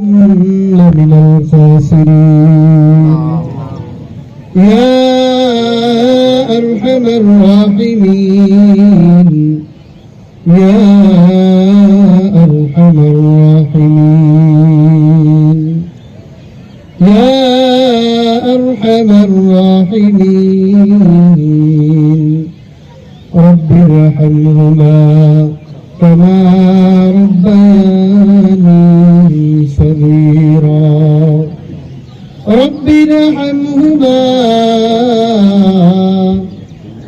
لمن الخاسرين. يا أرحم الراحمين. يا أرحم الراحمين. يا أرحم الراحمين. رب ارحمهما كما ربياني. رب ارحمهما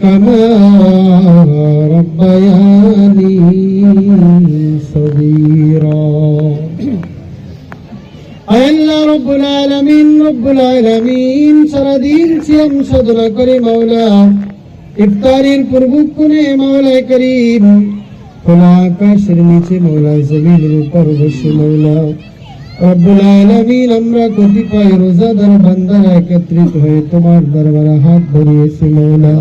كما ربياني صغيرا আল্লাহ রব্বুল আলামিন রব্বুল আলামিন সারাদিন সিয়াম সাধনা করে মাওলা ইফতারির পূর্বক্ষণে মাওলা করিম খোলা আকাশের নিচে মাওলা জমিনের উপর বসে মাওলা রব্বুল আলামিন আমরা কতিপয় রোজাদার বান্দারা একত্রিত হয়ে তোমার দরবারে হাত ধরিয়েছি মৌলা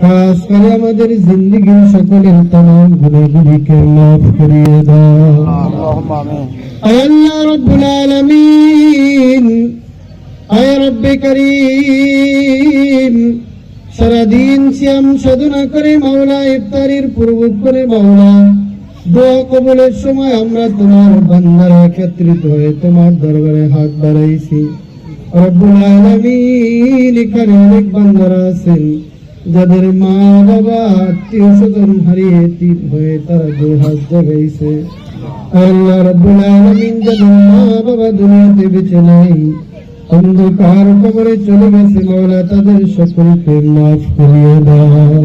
খাস করে আমাদের জিন্দগির সকলের তমাম গুণাগুলিকে মাফ করিয়ে দাও। রব্বুল করিম। সারাদিন শ্যাম সাধনা করে মাওলা ইফতারির পূর্ব করে মাওলা। দোয়া কবলের সময় আমরা তোমার বান্দারা একত্রিত হয়ে তোমার দরবারে হাত বাড়াইছি। রব্বুল আলামিন আছেন, যাদের মা বাবা আত্মীয় স্বজন হারিয়ে তীর হয়ে তারা দুহাত জাগাইছে। আল্লাহ রব্বুল আলামিন যাদের মা বাবা দুনিয়াতে বেঁচে নাই, অন্ধকার কবরে চলে গেছে মহিলা তাদের সকলকে মাফ করিয়ে দাও।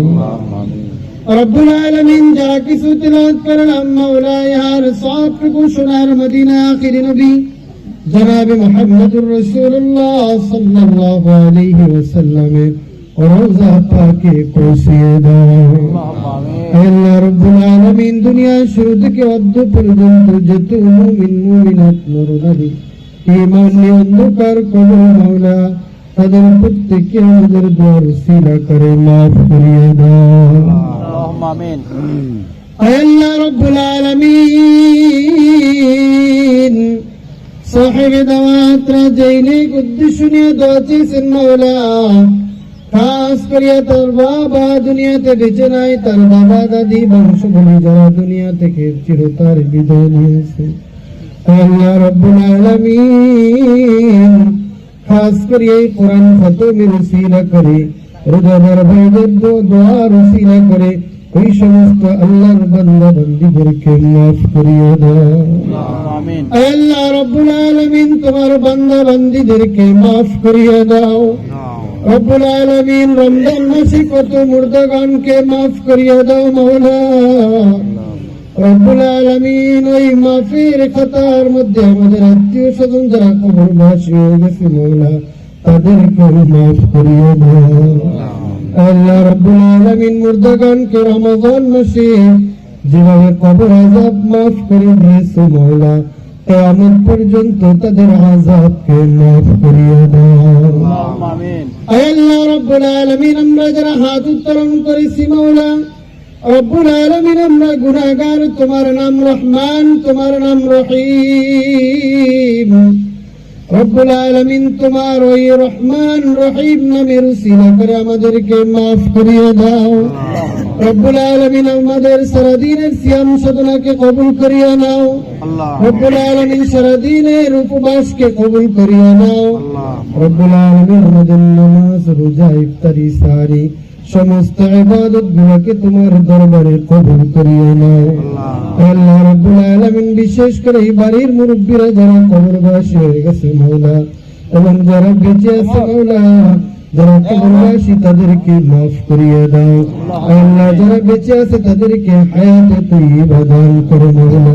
রব্বুল আলামিন যারা কিছু তিলাওয়াত করেন আম্মা উলাইহার সাকরকু সোনার মদিনা আখিরি নবী, জনাবে মুহাম্মদুর রাসূলুল্লাহ সাল্লাল্লাহু আলাইহি ওয়াসাল্লামের রোজা পাকে পৌঁছিয়ে শুরু থেকে অদ্য পর্যন্ত যত অন্ধকার কবর তাদের প্রত্যেককে আমাদের দোয়ার করে মাফ করিয়ে দাও। اللهم امين আয় আল্লাহ রব্বুল আলামিন সাহেব দাওয়াত রাজাইনে উদ্দেশ্য নিয়ে দোয়া চেয়েছেন মাওলা খাস করিয়া তার বাবা দুনিয়াতে বেঁচে নাই তার বাবা দাদি বংশগুলি যারা দুনিয়া থেকে চিরতার বিদায় নিয়েছে আল্লাহ রব্বুল আলামিন খাস করে এই কোরআন খতমের উসিলা করে রোজাদার ভাইদের দো- দোয়ার উসিলা করে এই সমস্ত আল্লাহর বান্দা বন্দীদেরকে মাফ করিয়ে দাও আল্লাহ রব্বুল আলামিন তোমার বান্দা বন্দীদেরকে মাফ করিয়া দাও। রব্বুল আলামিন রমজান মাসে কত মুর্দাগানকে মাফ করিয়া দাও মাওলা। রব্বুল আলামিন ওই মাফের খাতার মধ্যে আমাদের আত্মীয় স্বজন যারা কবর মাসি হয়ে গেছে মাওলা তাদেরকে মাফ করিয়ে দাও আল্লাহ রব্বুল আলামিন মুর্দাগানকে রমজান মাসে যেভাবে কবর আযাব মাফ করে দিয়েছে মওলা কিয়ামত পর্যন্ত তাদের আযাব কে মাফ করিয়ে দাও আল্লাহ রব্বুল আলামিন আমরা যারা হাত উত্তোলন করেছি মওলা রব্বুল আলামিন আমরা গুনাহগার তোমার নাম রহমান তোমার নাম রহিম। رب العالمين تماروي رحمن رحيم نمير سينا کر امدر کے معاف کریا داو. رب العالمين امدر سردين سيام صدنا کے قبول كريا ناو. رب العالمين سردين روپ باس کے قبول کریا ناو. رب العالمين رمضان نماز رجا افتاري ساري. شمست عبادت بلا کے تمار دربار قبول كريا ناو. বিশেষ করে এই বাড়ির মুরব্বীরা যারা কবর বয়সী হয়ে গেছে মৌলা এবং যারা বেঁচে আছে মৌলা যারা কবরবাসী তাদেরকে মাফ করিয়ে দাও। আল্লাহ। যারা বেঁচে আছে তাদেরকে হায়াতে তুই দান করো মাওলা